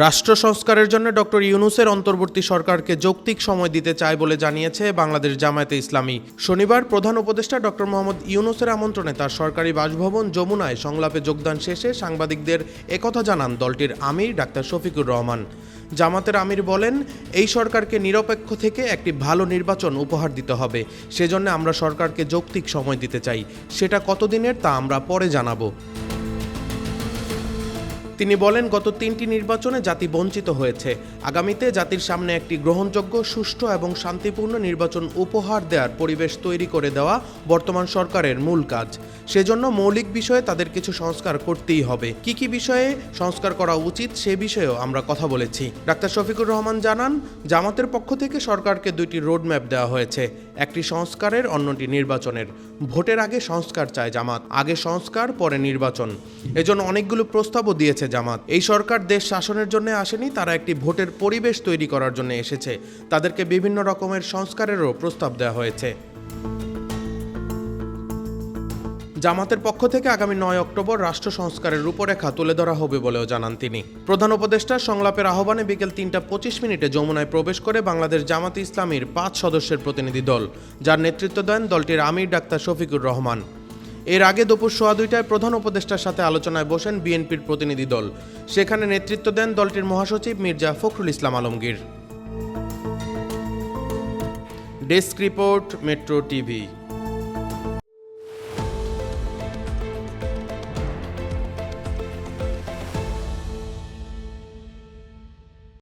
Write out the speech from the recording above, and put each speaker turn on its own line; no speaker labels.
রাষ্ট্র সংস্কারের জন্য ডক্টর ইউনুসের অন্তর্বর্তী সরকারকে যৌক্তিক সময় দিতে চায় বলে জানিয়েছে বাংলাদেশ জামায়াতে ইসলামী। শনিবার প্রধান উপদেষ্টা ডক্টর মোহাম্মদ ইউনুসের আমন্ত্রণে তার সরকারি বাসভবন যমুনায় সংলাপে যোগদান শেষে সাংবাদিকদের একথা জানান দলটির আমির ডাক্তার শফিকুর রহমান। জামাতের আমির বলেন, এই সরকারকে নিরপেক্ষ থেকে একটি ভালো নির্বাচন উপহার দিতে হবে। সেজন্য আমরা সরকারকে যৌক্তিক সময় দিতে চাই। সেটা কতদিনের তা আমরা পরে জানাব। তিনি বলেন, গত তিনটি নির্বাচনে জাতি বঞ্চিত হয়েছে। আগামীতে জাতির সামনে একটি গ্রহণযোগ্য, সুষ্ঠু এবং শান্তিপূর্ণ নির্বাচন উপহার দেওয়ার পরিবেশ তৈরি করে দেওয়া বর্তমান সরকারের মূল কাজ। সেজন্য মৌলিক বিষয়ে তাদের কিছু সংস্কার করতেই হবে। কি কি বিষয়ে সংস্কার করা উচিত সে বিষয়েও আমরা কথা বলেছি। ডাক্তার শফিকুর রহমান জানান, জামাতের পক্ষ থেকে সরকারকে দুইটি রোডম্যাপ দেওয়া হয়েছে। একটি সংস্কারের, অন্যটি নির্বাচনের। ভোটের আগে সংস্কার চায় জামাত, আগে সংস্কার, পরে নির্বাচন। এজন্য অনেকগুলো প্রস্তাবও দিয়েছে জামাত। এই সরকার দেশ শাসনের জন্য আসেনি, তারা একটি ভোটের পরিবেশ তৈরি করার জন্য এসেছে। তাদেরকে বিভিন্ন রকমের সংস্কারেরও প্রস্তাব দেওয়া হয়েছে। জামাতের পক্ষ থেকে আগামী নয় অক্টোবর রাষ্ট্র সংস্কারের রূপরেখা তুলে ধরা হবে বলেও জানান তিনি। প্রধান উপদেষ্টা সংলাপের আহ্বানে বিকেল তিনটা পঁচিশ মিনিটে যমুনায় প্রবেশ করে বাংলাদেশ জামাতে ইসলামীর পাঁচ সদস্যের প্রতিনিধি দল। যার নেতৃত্ব দেন দলটির আমির ডাক্তার শফিকুর রহমান। এর আগে দুপুর সোয়া দুইটায় প্রধান উপদেষ্টার সাথে আলোচনায় বসেন বিএনপির প্রতিনিধি দল। সেখানে নেতৃত্ব দেন দলটির মহাসচিব Mirza Fakhrul Islam Alamgir. Desk report, metro TV.